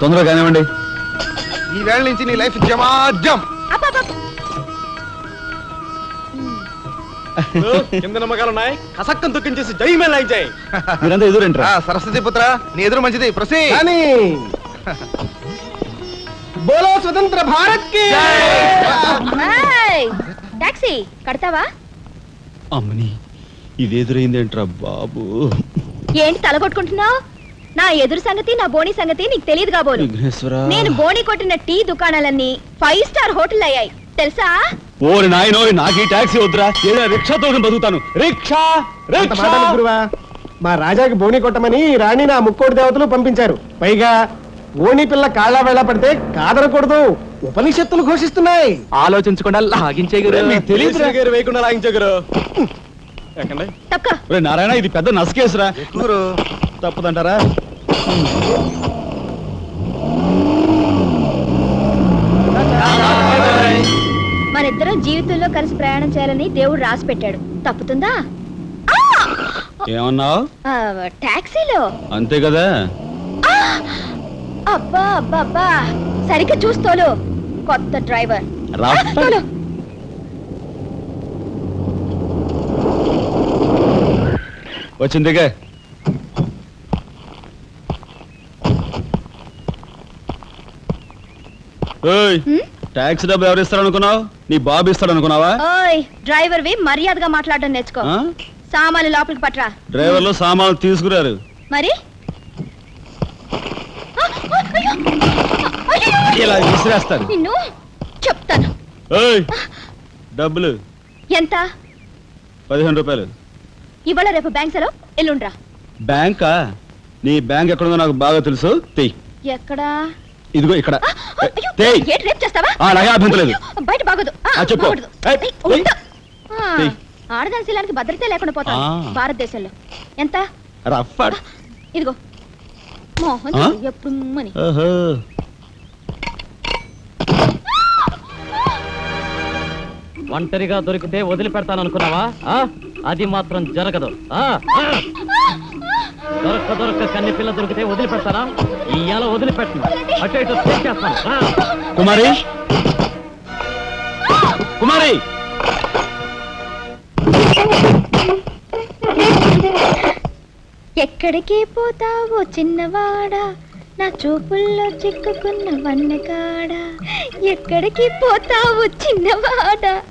తొందరగా కానివ్వండి. ఈ వేళ నుంచి నీ లైఫ్ జమాజం. కింద నమ్మకాలు ఉన్నాయి? కసక్కం తొక్కించేసి జై మే లైక్ జై మీరంతా ఎదురేంట్రా ఆ, సరస్వతి పుత్ర నీ ఎదురు మంచిది ప్రసీ కానీ బోలో స్వతంత్ర భారత్కి. టాక్సీ కడతావా? అమ్మని ఇది ఎదురైందేంట్రా బాబు? ఏంటి తలగొట్టుకుంటున్నావు నా ఎదురు సంగతి నా బోని సంగతి నీకు తెలియదు కాబోలు. విఘ్నేశ్వర. నేను బోని కొట్టిన టీ దుకాణాలన్నీ ఫైవ్ స్టార్ హోటల్ అయ్యాయి. తెలుసా? ఓరి నాయనోరి నాకు ఈ టాక్సీ వద్దురా. ఏదో రిక్షాతో బతుకుతాను. రిక్షా అంత రిక్షా! గురువా మా రాజాకి బోని కొట్టమని రాణి నా ముక్కోటి దేవతలు పంపించారు. పైగా ఓణి పిల్ల కాళ్ళ వేళ పడితే కాదనకూడదు ఉపనిషత్తులు ఘోషిస్తున్నాయి. ఆలోచించకుండా లాగించే గురు. మీకు తెలియదురా. గారు వేయకుండా లాగించగరు ఎక్కండి. ఒరే నారాయణ ఇది పెద్ద నసకేసురా గురు తప్పదంటారా? మనిద్దరం జీవితంలో కలిసి ప్రయాణం చేయాలని దేవుడు రాసి పెట్టాడు. తప్పుతుందా? ఏమన్నావు? టాక్సీలో. అంతే కదా? అబ్బా అబ్బా అబ్బా. సరిగ్గా చూస్తోలు కొత్త డ్రైవర్. తోలు. వచ్చిందిగా ఏయ్ హ్మ్? ట్యాక్సీ డబ్బు ఎవరు ఇస్తారు అనుకున్నావు నీ బాబు ఇస్తాడు అనుకున్నావా ఓయ్ డ్రైవర్ వి మర్యాదగా మాట్లాడడం నేర్చుకో. ఆ? సామాన్లు లోపలికి పట్రా డ్రైవర్లు సామాన్లు తీసుకురారు. మరి? ఆ, ఆ, అయ్యో! అయ్యో! ఇలా విసిరేస్తారు. నిన్ను చెప్తాను. ఏయ్ డబ్బులు. ఎంత? పదిహేను రూపాయలు. ఇవాళ రేపు బ్యాంక్ సెలవు. ఎల్లుండ్రా. బ్యాంకా? నీ బ్యాంక్ ఎక్కడుందో నాకు బాగా తెలుసు. తెయ్. ఎక్కడా? ఇదిగో ఇక్కడ. ఏంటి రేపు చేస్తావా? ఆ, అలాగే బయట బాగోదు. ఆ, చెప్పు. ఆడదాని శీలానికి భద్రత లేకుండా పోతాం. భారతదేశంలో. ఎంత? రఫ్ ఇదిగో. మోహన్? ఎప్పుడు మని. ఒంటరిగా దొరికితే వదిలిపెడతాను అనుకున్నావా ఆ? అది మాత్రం జరగదు! దొరక్క దొరక్క కన్ని పిల్ల దొరికితే వదిలిపెడతానా ఇయ్యాల వదిలిపెట్టను. అటు ఇటు చేస్తాను. కుమారి? కుమారి! ఎక్కడికి పోతావో చిన్నవాడా? నా చూపుల్లో చిక్కుకున్న వన్నెకాడా ఎక్కడికి పోతావో చిన్నవాడా?